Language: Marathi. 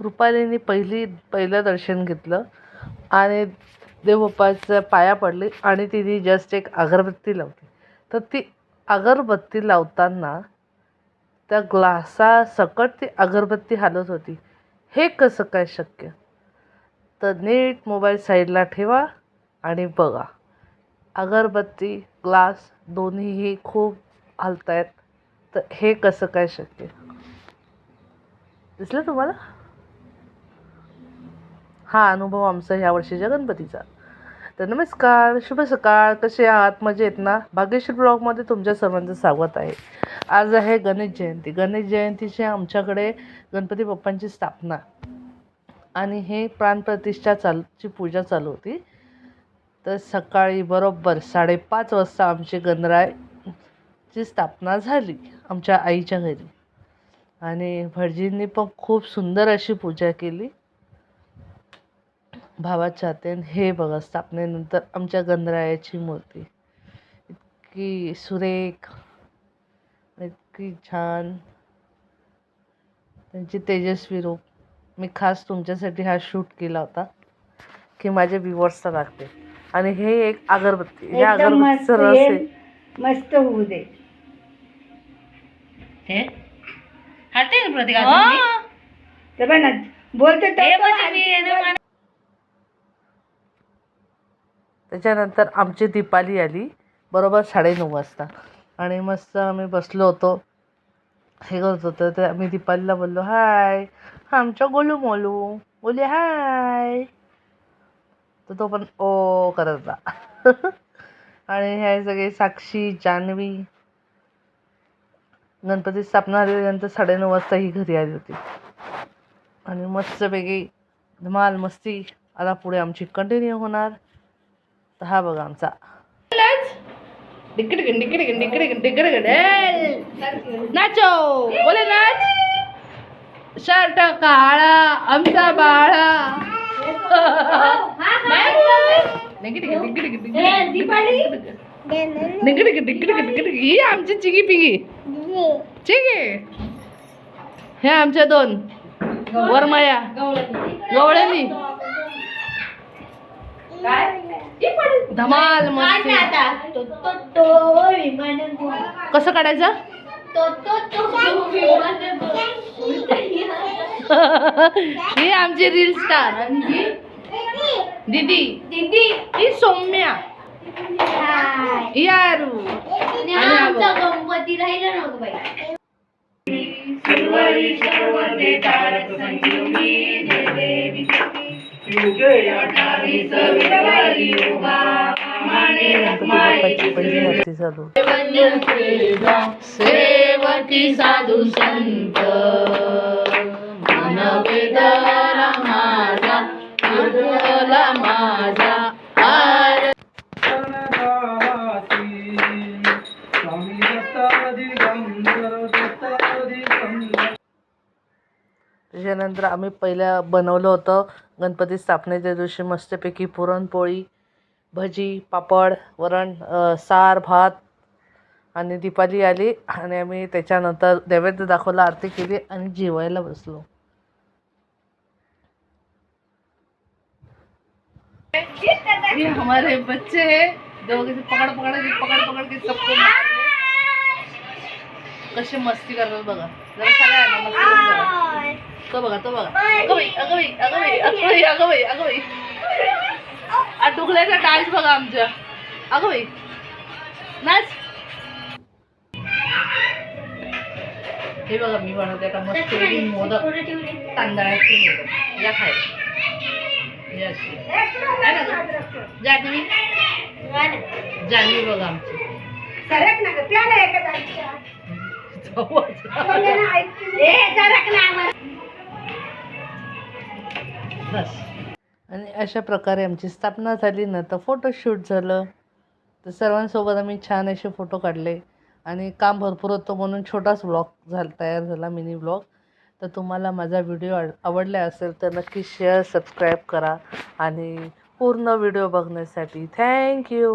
रुपालीने पहिली पहिलं दर्शन घेतलं आणि देवबाप्पाच्या पाया पडली आणि तिने जस्ट एक अगरबत्ती लावली. तर ती अगरबत्ती लावताना त्या ग्लासासकट ती अगरबत्ती हालत होती. हे कसं काय शक्य? तर नीट मोबाईल साईडला ठेवा आणि बघा. अगरबत्ती ग्लास दोन्हीही खूप हलत आहेत तर हे कसं काय शक्य? दिसलं तुम्हाला? हा अनुभव आमचा ह्या वर्षीच्या गणपतीचा. तर नमस्कार शुभ सकाळ. कसे आहात? आहेत ना? भाग्यश्री ब्लॉगमध्ये तुमच्या सर्वांचं स्वागत आहे. आज आहे गणेश जयंती. गणेश जयंतीची आमच्याकडे गणपती बाप्पांची स्थापना. आणि हे प्राणप्रतिष्ठा चालूची पूजा चालू होती. तर सकाळी बरोबर साडेपाच वाजता आमची गणरायची स्थापना झाली आमच्या आईच्या घरी. आणि भटजींनी पण खूप सुंदर अशी पूजा केली. भावाच्या हातेन हे बघा स्थापनेनंतर आमच्या गणरायाची मूर्ती. इतकी सुरेख इतकी छान. त्यांची तेजस्वी रूप. मी खास तुमच्यासाठी हा शूट केला होता की माझ्या व्ह्युअर्सला लागते. आणि हे एक अगरबत्ती हे अगरबत्तीचं रस आहे. मस्त होऊ दे. हे? हरते ना प्रतीक अजून मी? तर बघ ना बोलते तर हे तो म्हणजे मी आहे ना, मला- त्याच्यानंतर आमची दीपाली आली. बरोबर साडेनऊ वाजता. आणि मस्त आम्ही बसलो होतो. हे करत होतं. तर आम्ही दीपालीला बोललो हाय आमच्या गोलू मोलू. बोले हाय. तर तो पण ओ करत होता. आणि हे सगळे साक्षी जान्हवी गणपती स्थापना झाल्यानंतर साडेनऊ वाजता ही घरी आली होती. आणि मस्तपैकी धमाल मस्ती. आता पुढे आमची कंटिन्यू होणार. तर हा बघा आमचा! नाचो! बोले नाच! शर्ट काळा आमचा बाळा. ही आमची चिगी पिगी. चिगी. हे आमच्या दोन. वरमाया. गवळणी. धमाल मस्ती. कसं काढायचं? ही आमची रील स्टार आणि दीदी. दीदी. ही सौम्या. गणपती राहिला ना गं बाई सेवकी साधू संत मानवेदरा माझा विठ्ठला माझा आर त्याच्यानंतर आम्ही पहिल्या बनवलं होतं. गणपती स्थापनेच्या दिवशी मस्तपैकी पुरणपोळी भजी पापड वरण सार भात आणि दीपाली आली आणि आम्ही त्याच्यानंतर नैवेद्य दाखवला आरती केली आणि जेवायला बसलो. ये हमारे बच्चे हैं. दोघे पकड़ पकड़ पकड़ पकड़ के सबको कशी मस्ती करतात बघा. जरा सगळ्यांना मस्ती तो बघा तो बघा. अगं अगं अगं अगं अगं डुकल्याचा डान्स बघा आमच्या. अगं बाई. नाच. हे बघा मी बनवते आता मस्त मोदक. तांदळाचे मोदक. या खायला. या अशी. काय ना गं? जान्हवी? जान्हवी बघा आमची. सरक ना प्याला ऐकते. ए, सरक ना आम्हाला. बस आणि अशा प्रकारे आमची स्थापना झाली ना तर फोटोशूट झालं. तर सर्वांसोबत आम्ही छान असे फोटो काढले. आणि काम भरपूर होतं म्हणून छोटाच ब्लॉग झाला तयार झाला मिनी ब्लॉग तर तुम्हाला माझा व्हिडिओ आवडला असेल तर नक्की शेअर सबस्क्राईब करा. आणि पूर्ण व्हिडिओ बघण्यासाठी थँक्यू